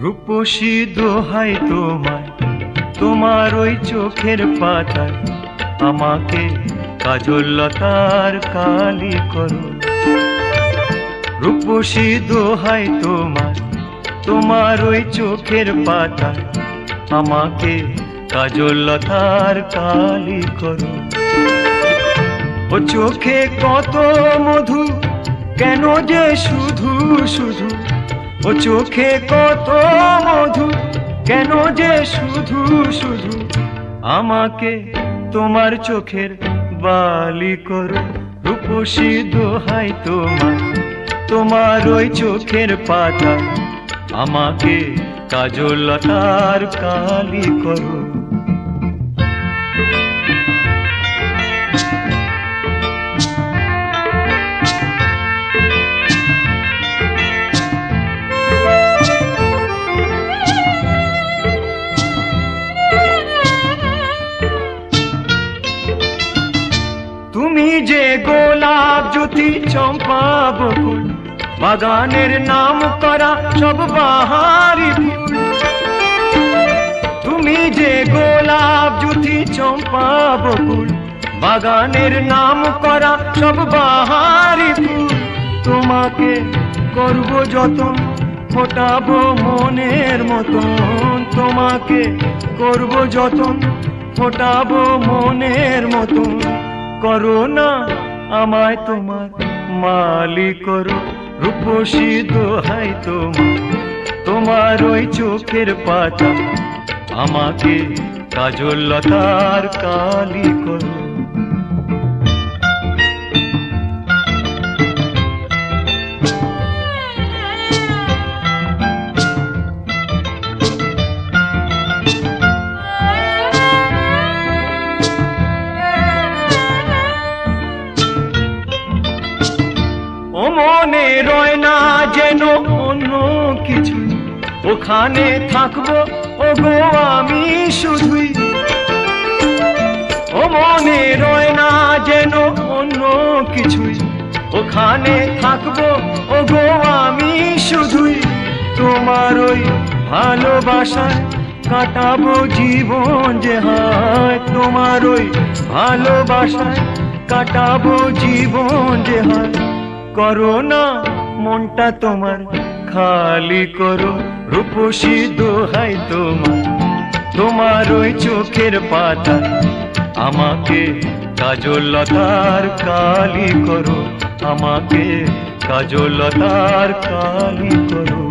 রূপসী দোহাই তোমায়, তোমার ওই চোখের পাতায়। আমাকে কাজল লতার কালি করো। রূপসী দোহাই তোমার তোমার ওই চোখের পাতায়। আমাকে কাজল লতার কালি করো। ও চোখে কত মধু, কেন যে শুধু শুধু ও চোখে কত মধু, কেন যে শুধু শুধু আমাকে তোমার চোখের বালি করো? রূপসী দোহাই তোমার তোমার ওই চোখের পাতা, আমাকে কাজল লতার কালি করো। গোলাপ জ্যোতি চম্পা বাগানের নাম করা সব বাহারি তুমি যে গোলাপ জ্যোতি চম্পা বাগানের নাম করা সব বাহারি তোমাকে করব যতন, ফোটাবো মনের মতন। তোমাকে করব যতন, ফোটাবো মনের মতন। করো না আমায় তোমার মালি করো, রূপসী দোহাই তোমার। তোমার ওই চোখের পাতা আমাকে কাজল লতার কালি করো। মনে রয় না যেন অন্য কিছু ওখানে থাকব ও গো আমি শুধুই। ও মনে রয় না যেন অন্য কিছুই। ওখানে থাকব ও গো আমি শুধুই। তোমার ওই ভালোবাসায় কাটাবো জীবন যে হয়। তোমার ওই ভালোবাসায় কাটাবো জীবন যে হয়। করো না, মনটা তোমার খালি করো। রূপসী দোহাই তোমার তোমার ওই চোখের পাতা। আমাকে কাজল লতার কালি করো, আমাকে কাজল লতার কালি করো।